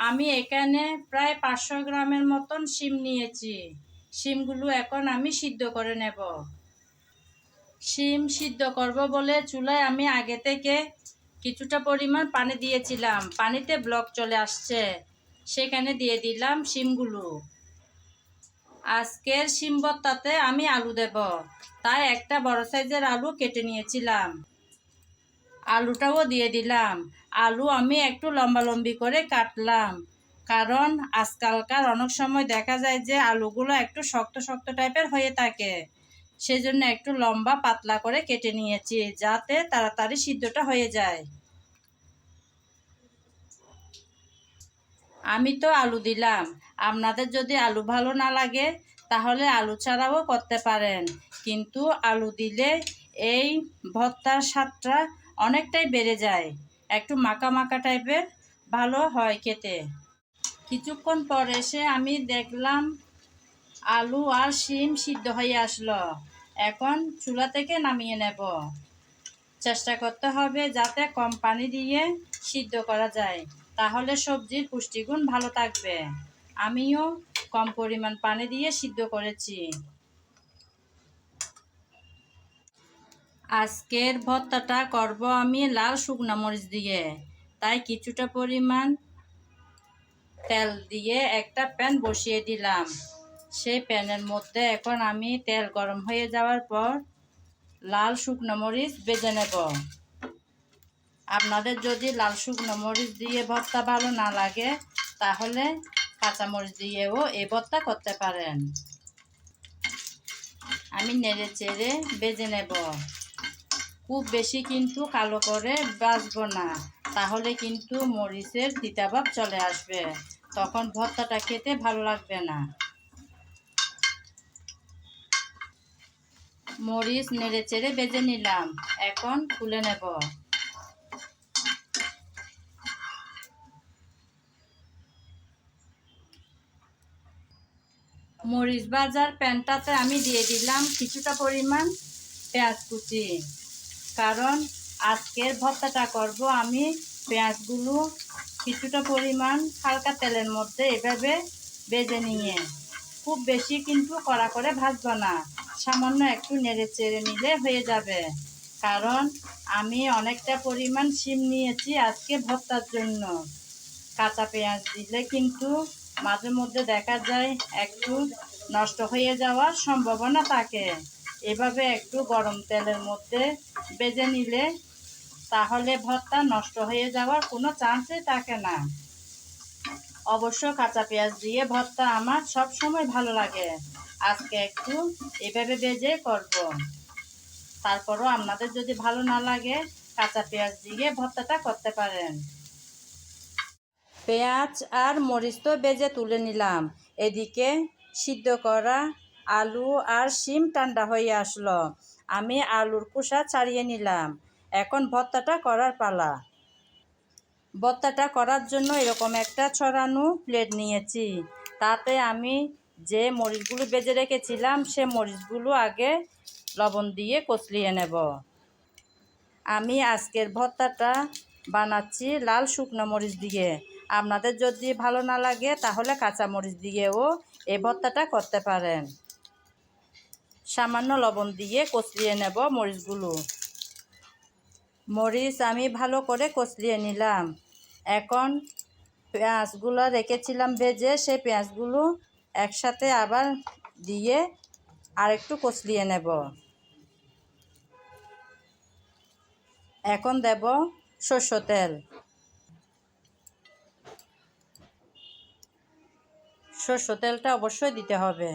আমি এখানে প্রায় পাঁচশো গ্রামের মতন শিম নিয়েছি। শিমগুলো এখন আমি সিদ্ধ করে নেব। শিম সিদ্ধ করব বলে চুলায় আমি আগে থেকে কিছুটা পরিমাণ পানি দিয়েছিলাম। পানিতে ব্লক চলে আসছে। সেখানে দিয়ে দিলাম শিমগুলো। আজকের শিম ভর্তাতে আমি আলু দেব। তাই একটা বড় সাইজের আলু কেটে নিয়েছিলাম। আলুটাও দিয়ে দিলাম। আলু আমি একটু লম্বা লম্বি করে কাটলাম। কারণ আজকালকার অনেক সময় দেখা যায় যে আলুগুলো একটু শক্ত শক্ত টাইপের হয়ে থাকে। সেজন্য একটু লম্বা পাতলা করে কেটে নিয়েছি যাতে তাড়াতাড়ি সিদ্ধটা হয়ে যায়। আমি তো আলু দিলাম। আপনাদের যদি আলু ভালো না লাগে তাহলে আলু ছাড়াও করতে পারেন। কিন্তু আলু দিলে এই ভর্তার স্বাদটা অনেকটাই বেড়ে যায়। একটু মাখা মাখা টাইপের ভালো হয় খেতে। কিছুক্ষণ পর এসে আমি দেখলাম আলু আর শিম সিদ্ধ হয়ে আসলো। এখন চুলা থেকে নামিয়ে নেব। চেষ্টা করতে হবে যাতে কম পানি দিয়ে সিদ্ধ করা যায়, তাহলে সবজির পুষ্টিগুণ ভালো থাকবে। আমিও কম পরিমাণ পানি দিয়ে সিদ্ধ করেছি। আজকের ভর্তাটা করব আমি লাল শুকনো মরিচ দিয়ে। তাই কিছুটা পরিমাণ তেল দিয়ে একটা প্যান বসিয়ে দিলাম। সেই প্যানের মধ্যে এখন আমি তেল গরম হয়ে যাওয়ার পর লাল শুকনো মরিচ বেজে নেব। আপনাদের যদি লাল শুকনো মরিচ দিয়ে ভর্তা ভালো না লাগে, তাহলে কাঁচামরিচ দিয়েও এই ভর্তা করতে পারেন। আমি নেড়ে চেড়ে বেজে নেব। খুব বেশি কিন্তু কালো করে বাজবো না। তাহলে কিন্তু মরিচের তিতাভাব চলে আসবে। তখন ভর্তাটা খেতে ভালো লাগবে না। মরিচ নেড়ে চেড়ে বেজে নিলাম। এখন খুলে নেব। মরিচ বাজার প্যানটাতে আমি দিয়ে দিলাম কিছুটা পরিমাণ পেঁয়াজ কুচি। কারণ আজকের ভর্তাটা করব আমি পেঁয়াজগুলো কিছুটা পরিমাণ হালকা তেলের মধ্যে এভাবে বেজে নিয়ে। খুব বেশি কিন্তু কড়া করে ভাজবো না, সামান্য একটু নেড়ে চেড়ে নিলে হয়ে যাবে। কারণ আমি অনেকটা পরিমাণ শিম নিয়েছি আজকে ভর্তার জন্য। কাঁচা পেঁয়াজ দিলে কিন্তু মাঝে মধ্যে দেখা যায় একটু নষ্ট হয়ে যাওয়ার সম্ভাবনা থাকে। এভাবে একটু গরম তেলের মধ্যে বেজে নিলে তাহলে ভর্তা নষ্ট হয়ে যাওয়ার কোনো চান্সই থাকে না। অবশ্য কাঁচা পেঁয়াজ দিয়ে ভর্তা আমার সব সময় ভালো লাগে। আজকে একটু এভাবে বেজে করব। তারপরও আপনাদের যদি ভালো না লাগে, কাঁচা পেঁয়াজ দিয়ে ভর্তাটা করতে পারেন। পেঁয়াজ আর মরিচ তো বেজে তুলে নিলাম। এদিকে সিদ্ধ করা আলু আর শিম ঠান্ডা হয়ে আসলো। আমি আলুর কুসা ছাড়িয়ে নিলাম। এখন ভর্তাটা করার পালা। ভর্তাটা করার জন্য এরকম একটা ছড়ানো প্লেট নিয়েছি। তাতে আমি যে মরিচগুলো বেজে রেখেছিলাম, সে মরিচগুলো আগে লবণ দিয়ে কচলিয়ে নেব। আমি আজকের ভর্তাটা বানাচ্ছি লাল শুকনো মরিচ দিয়ে। আপনাদের যদি ভালো না লাগে, তাহলে কাঁচা মরিচ দিয়েও এই ভর্তাটা করতে পারেন। সামান্য লবণ দিয়ে কচলিয়ে নেব মরিচগুলো। মরিচ আমি ভালো করে কচলিয়ে নিলাম। এখন পেঁয়াজগুলো রেখেছিলাম ভেজে, সেই পেঁয়াজগুলো একসাথে আবার দিয়ে আরেকটু কচলিয়ে নেব। এখন দেব সর্ষ তেল। সর্ষ তেলটা অবশ্যই দিতে হবে।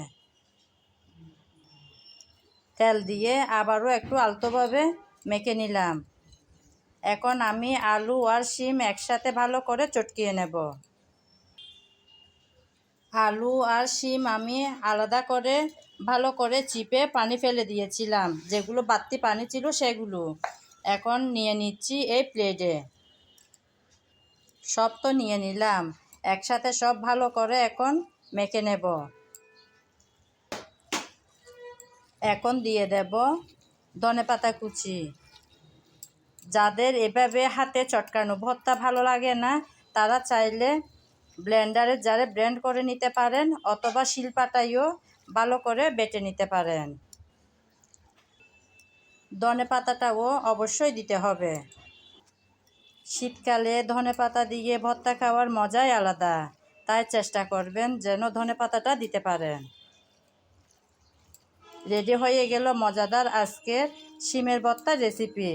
তেল দিয়ে আবারও একটু আলতোভাবে মেখে নিলাম। এখন আমি আলু আর শিম একসাথে ভালো করে চটকিয়ে নেব। আলু আর শিম আমি আলাদা করে ভালো করে চিপে পানি ফেলে দিয়েছিলাম। যেগুলো বাড়তি পানি ছিল সেগুলো এখন নিয়ে নিচ্ছি এই প্লেটে। সব তো নিয়ে নিলাম। একসাথে সব ভালো করে এখন মেখে নেব। এখন দিয়ে দেব ধনে পাতা কুচি। যাদের এভাবে হাতে চটকানো, ভর্তা ভালো লাগে না, তারা চাইলে ব্লেন্ডারের জারে ব্লেন্ড করে নিতে পারেন অথবা শিলপাটাইও ভালো করে বেটে নিতে পারেন। ধনে পাতাটাও অবশ্যই দিতে হবে। শীতকালে ধনে পাতা দিয়ে ভর্তা খাওয়ার মজাই আলাদা। তাই চেষ্টা করবেন যেন ধনে পাতাটা দিতে পারেন। রেডি হয়ে গেল মজাদার আজকের শিমের ভর্তার রেসিপি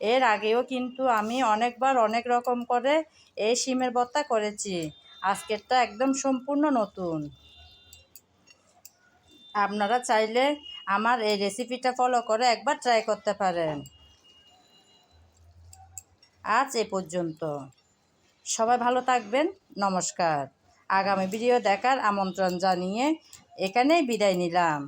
এর আগেও কিন্তু আমি অনেকবার অনেক রকম করে এই শিমের ভর্তা করেছি। আজকেরটা একদম সম্পূর্ণ নতুন। আপনারা চাইলে আমার এই রেসিপিটা ফলো করে একবার ট্রাই করতে পারেন। আজ এ পর্যন্ত। সবাই ভালো থাকবেন। নমস্কার। আগামী ভিডিও দেখার আমন্ত্রণ জানিয়ে এখানেই বিদায় নিলাম।